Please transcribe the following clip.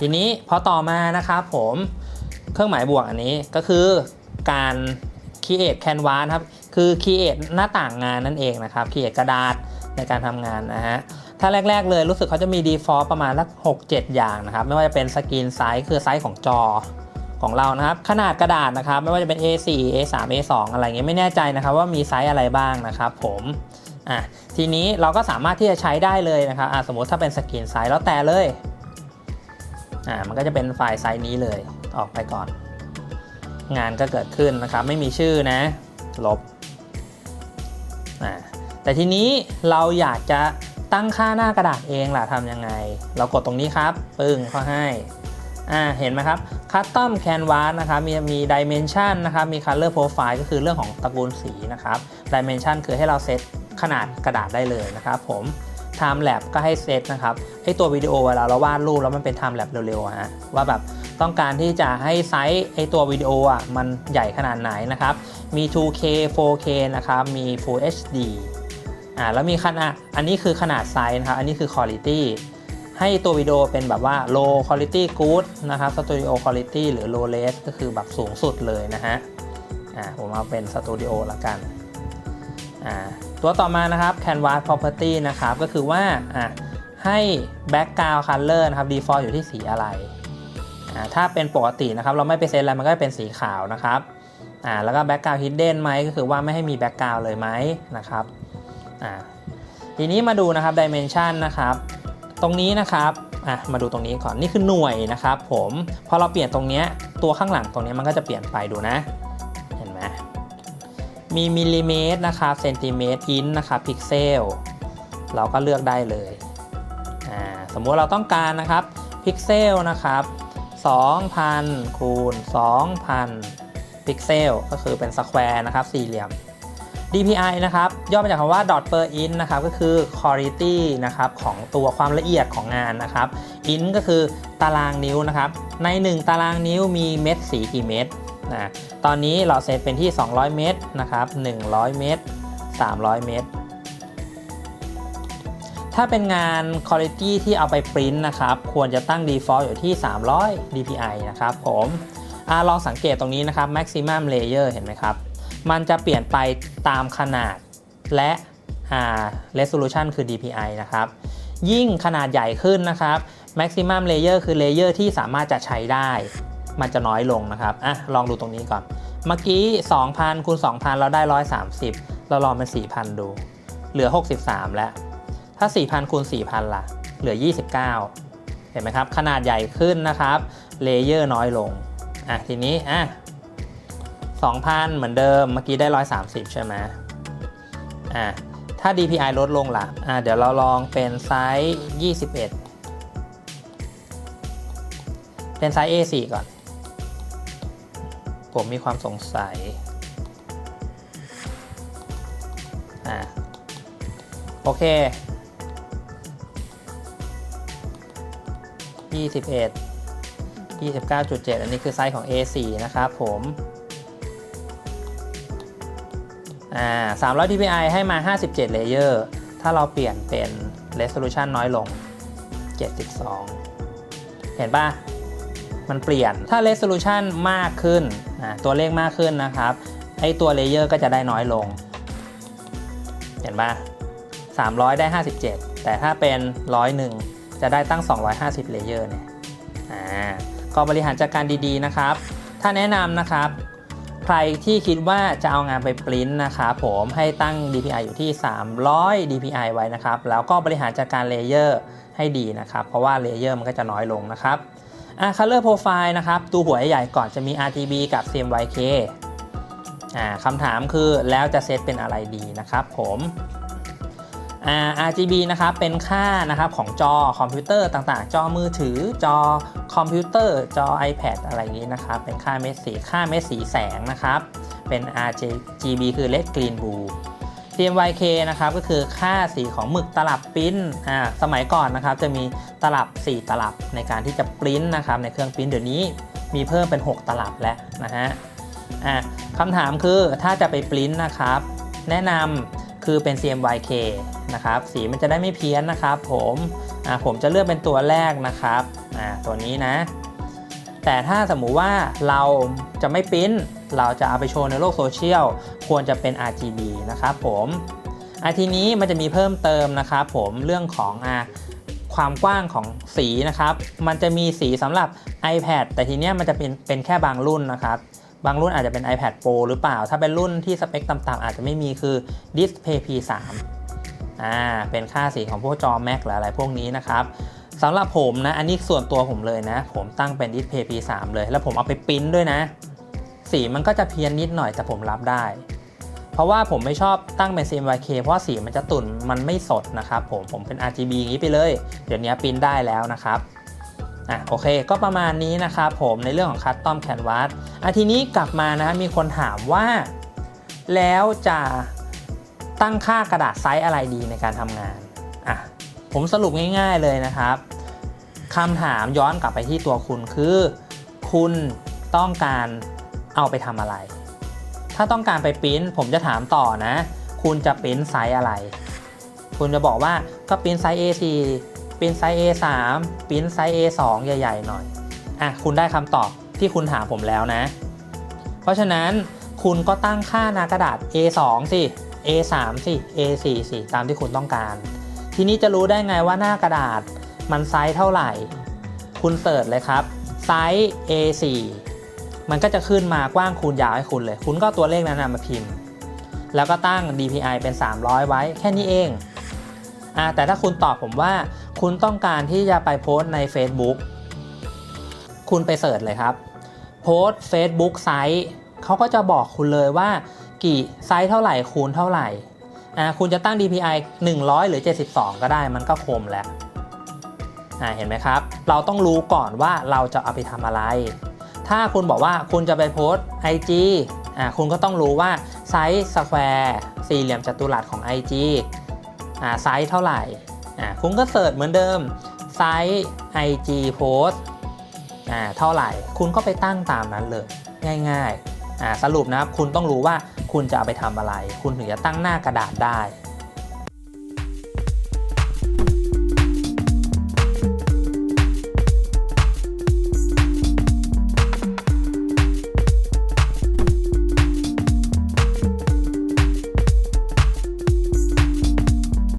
ทีนี้พอต่อมานะครับผมเครื่องหมายบวกอันนี้ก็คือการ create canvas ครับคือ create หน้าต่างงานนั่นเองนะครับ create กระดาษในการทำงานนะฮะถ้าแรก ๆ เลยรู้สึกเขาจะมี default ประมาณสัก6-7 อย่างนะครับ ไม่ว่าจะเป็นสกรีนไซส์คือไซส์ของจอของเรานะครับ ขนาดกระดาษนะครับ ไม่ว่าจะเป็น A4 A3 A2 อะไรเงี้ยไม่แน่ใจนะครับ ว่ามีไซส์อะไรบ้างนะครับผมอะทีนี้เราก็สามารถที่จะใช้ได้เลยนะครับอะสมมติถ้าเป็นสกรีนไซส์แล้วแต่เลย อ่ามันก็จะเป็นไฟล์ไซส์นี้เลยออกไปก่อน งานก็เกิดขึ้นนะครับ ไม่มีชื่อนะ ลบอ่าแต่ทีนี้เราอยากจะตั้งค่าหน้ากระดาษเองล่ะทำยังไง เรากดตรงนี้ครับปึ้งเขาให้อ่าเห็นไหมครับ Custom Canvas นะครับมีมี Dimension นะครับมี Color Profile ก็คือเรื่องของตระกูลสีนะครับ Dimension คือให้เราเซตขนาดกระดาษได้เลยนะครับผม Time Lapse ก็ให้เซตนะครับให้ตัววิดีโอเวลาเราวาดรูปแล้วมันเป็น Time Lapse เร็วๆฮะว่าแบบต้องการที่จะให้ไซส์ไอตัววิดีโออะมันใหญ่ขนาดไหนนะครับ มี 2K 4K นะครับ มี Full HD อ่าแล้วมีขนาดอันนี้คือขนาดไซส์นะครับ อันนี้คือ Quality ให้ตัววิดีโอเป็นแบบว่า low quality good นะครับ studio quality หรือ low res ก็คือแบบสูงสุดเลยนะฮะ อ่าผมเอาเป็น studio ละกัน ตัวต่อมานะครับ canvas property นะครับ ก็คือว่าให้ background color นะครับ default อยู่ที่สีอะไร ถ้าเป็นปกตินะครับ เราไม่ไปเซตอะไรมันก็จะเป็นสีขาวนะครับแล้วก็ background hidden ไหมก็คือว่าไม่ให้มี background เลยไหมนะครับทีนี้มาดูนะครับ dimension นะครับ ตรงนี้นะครับอะมาดูตรงนี้ก่อนนี่คือหน่วยนะครับผมพอเราเปลี่ยนตรงนี้ตัวข้างหลังตรงนี้มันก็จะเปลี่ยนไปดูนะ มีมิลลิเมตรนะครับเซนติเมตรอินนะครับพิกเซลเราก็เลือกได้เลยสมมุติเราต้องการนะครับพิกเซลนะครับ2,000คูณ2,000พิกเซลก็คือเป็นสแควร์นะครับสี่เหลี่ยม DPI นะครับย่อมาจากคำว่า dot per in นะครับก็คือ quality นะครับของตัวความละเอียดของงานนะครับ in ก็คือตารางนิ้วนะครับใน 1 ตารางนิ้วมีเม็ดสีกี่เม็ด นะตอนนี้เราเซตเป็นที่ 200 เมตรนะครับ 100 เมตร 300 เมตร ถ้าเป็นงาน quality ที่เอาไปปริ้นนะครับ ควรจะตั้ง default อยู่ที่ 300 DPI นะครับผมอลองสังเกตตรงนี้นะครับ maximum layer เห็นไหมครับ มันจะเปลี่ยนไปตามขนาดและ resolution คือ DPI นะครับ ยิ่งขนาดใหญ่ขึ้นนะครับ maximum layer คือ layer ที่สามารถจะใช้ได้ มันจะน้อยลงนะครับอะลองดูตรงนี้ก่อน เมื่อกี้ 2,000คูณ2,000 เราได้ 130 เราลองเป็น 4,000 ดู เหลือ 63 แล้ว ถ้า 4,000คูณ4,000 ล่ะ เหลือ 29 เห็นไหมครับ ขนาดใหญ่ขึ้นนะครับ เลเยอร์น้อยลง อะ ทีนี้ อะ 2,000 เหมือนเดิม เมื่อกี้ได้ 130 ใช่ไหมอะ ถ้า DPI ลดลงล่ะ อะ เดี๋ยวเราลองเป็นไซส์ 21เป็นไซส์ A4 ก่อน ผมมีความสงสัยอะโอเค21 29.7อันนี้คือไซส์ของ A4 นะครับผมอ่า300 dpi ให้มา 57 เลเยอร์ ถ้าเราเปลี่ยนเป็น resolution น้อยลง 72 เห็นป่ะ มันเปลี่ยน ถ้า resolution มากขึ้นอ่าตัวเลขมากขึ้นนะครับไอตัวเลเยอร์ก็จะได้น้อยลง เห็นปะ300 ได้ 57 แต่ถ้าเป็น 101 จะได้ตั้ง 250เลเยอร์เนี่ยอ่าก็บริหารจัดการดีๆนะครับ ถ้าแนะนำนะครับ ใครที่คิดว่าจะเอางานไปปริ้นนะครับผมให้ตั้ง DPI อยู่ที่ 300 DPI ไว้นะครับ แล้วก็บริหารจัดการเลเยอร์ให้ดีนะครับ เพราะว่าเลเยอร์มันก็จะน้อยลงนะครับ อ่า Color Profile นะครับตัวหัวใหญ่ก่อนจะมี RGB กับ CMYK อ่าคำถามคือแล้วจะเซตเป็นอะไรดีนะครับผมอ่า RGB นะครับเป็นค่านะครับของจอคอมพิวเตอร์ต่างๆ จอมือถือจอคอมพิวเตอร์ จอ iPad อะไรอย่างนี้นะครับ เป็นค่าเม็ดสีค่าเม็ดสีแสงนะครับ เป็น RGB คือ Red Green Blue CMYK นะครับก็คือค่าสีของหมึกตลับปริ้นอ่าสมัยก่อนนะครับจะมีตลับ 4 ตลับในการที่จะปริ้นนะครับในเครื่องปริ้นเดี๋ยวนี้มีเพิ่มเป็น 6 ตลับแล้วนะฮะอ่าคำถามคือถ้าจะไปปริ้นนะครับแนะนำคือเป็น CMYK นะครับสีมันจะได้ไม่เพี้ยนนะครับผมอ่าผมจะเลือกเป็นตัวแรกนะครับอ่าตัวนี้นะแต่ถ้าสมมุติว่าเราจะไม่ปริ้น เราจะเอาไปโชว์ในโลกโซเชียลควรจะเป็น RGB นะครับผมอาทีนี้มันจะมีเพิ่มเติมนะครับผมเรื่องของอ่าความกว้างของสีนะครับ มันจะมีสีสำหรับ iPad แต่ทีเนี้ยมันจะเป็นเป็นแค่บางรุ่นนะครับ บางรุ่นอาจจะเป็น iPad Pro หรือเปล่า ถ้าเป็นรุ่นที่สเปคต่ำๆอาจจะไม่มีคือ Display P3 อ่า เป็นค่าสีของพวกจอ Mac หรืออะไรพวกนี้นะครับสำหรับผมนะ อันนี้ส่วนตัวผมเลยนะ ผมตั้งเป็น Display P3 เลย แล้วผมเอาไปปริ้นด้วยนะ สีมันก็จะเพี้ยนนิดหน่อยแต่ผมรับได้ เพราะว่าผมไม่ชอบตั้งเป็น CMYK เพราะสีมันจะตุ่นมันไม่สดนะครับผมผมเป็น RGB อย่างนี้ไปเลย เดี๋ยวนี้ปริ้นได้แล้วนะครับอะโอเคก็ประมาณนี้นะครับผมในเรื่องของคัสตอมแคนวาสอะทีนี้กลับมานะมีคนถามว่า แล้วจะตั้งค่ากระดาษไซส์อะไรดีในการทำงานอะผมสรุปง่าย ๆเลยนะครับคำถามย้อนกลับไปที่ตัวคุณคือ คุณต้องการ เอาไปทำอะไร ถ้าต้องการไปปริ้นผมจะถามต่อนะ คุณจะปริ้นไซส์อะไร คุณจะบอกว่าก็ปริ้นไซส์ A4 ปริ้นไซส์ A3 ปริ้นไซส์ A2 ใหญ่ๆหน่อยอะคุณได้คำตอบที่คุณถามผมแล้วนะ เพราะฉะนั้นคุณก็ตั้งค่าหน้ากระดาษ A2 สิ A3 สิ A4 สิ ตามที่คุณต้องการ ทีนี้จะรู้ได้ไงว่าหน้ากระดาษมันไซส์เท่าไหร่ คุณเสิร์ชเลยครับไซส์ A4 มันก็จะขึ้นมากว้างคูณยาวให้คุณเลย คุณก็ตัวเลขนั้นมาพิมพ์ แล้วก็ตั้ง DPI เป็น 300 ไว้แค่นี้เองอ่าแต่ถ้าคุณตอบผมว่าคุณต้องการที่จะไปโพสใน Facebook คุณไปเสิร์ชเลยครับ โพสต์ Facebook ไซส์เขาก็จะบอกคุณเลยว่า กี่ไซส์เท่าไหร่คูณเท่าไหร่อ่าคุณจะตั้ง DPI 100 หรือ 72 ก็ได้มันก็คมแล้วอ่าเห็นไหมครับ เราต้องรู้ก่อนว่าเราจะเอาไปทำอะไร ถ้าคุณบอกว่าคุณจะไปโพสต์ IG อ่าคุณก็ต้องรู้ว่าไซส์สแควร์สี่เหลี่ยมจัตุรัสของ IG อ่าไซส์เท่าไหร่อ่าคุณก็เสิร์ชเหมือนเดิมไซส์ IG post อ่าเท่าไหร่ คุณก็ไปตั้งตามนั้นเลย ง่ายๆอ่าสรุปนะครับคุณต้องรู้ว่าคุณจะเอาไปทำอะไร คุณถึงจะตั้งหน้ากระดาษได้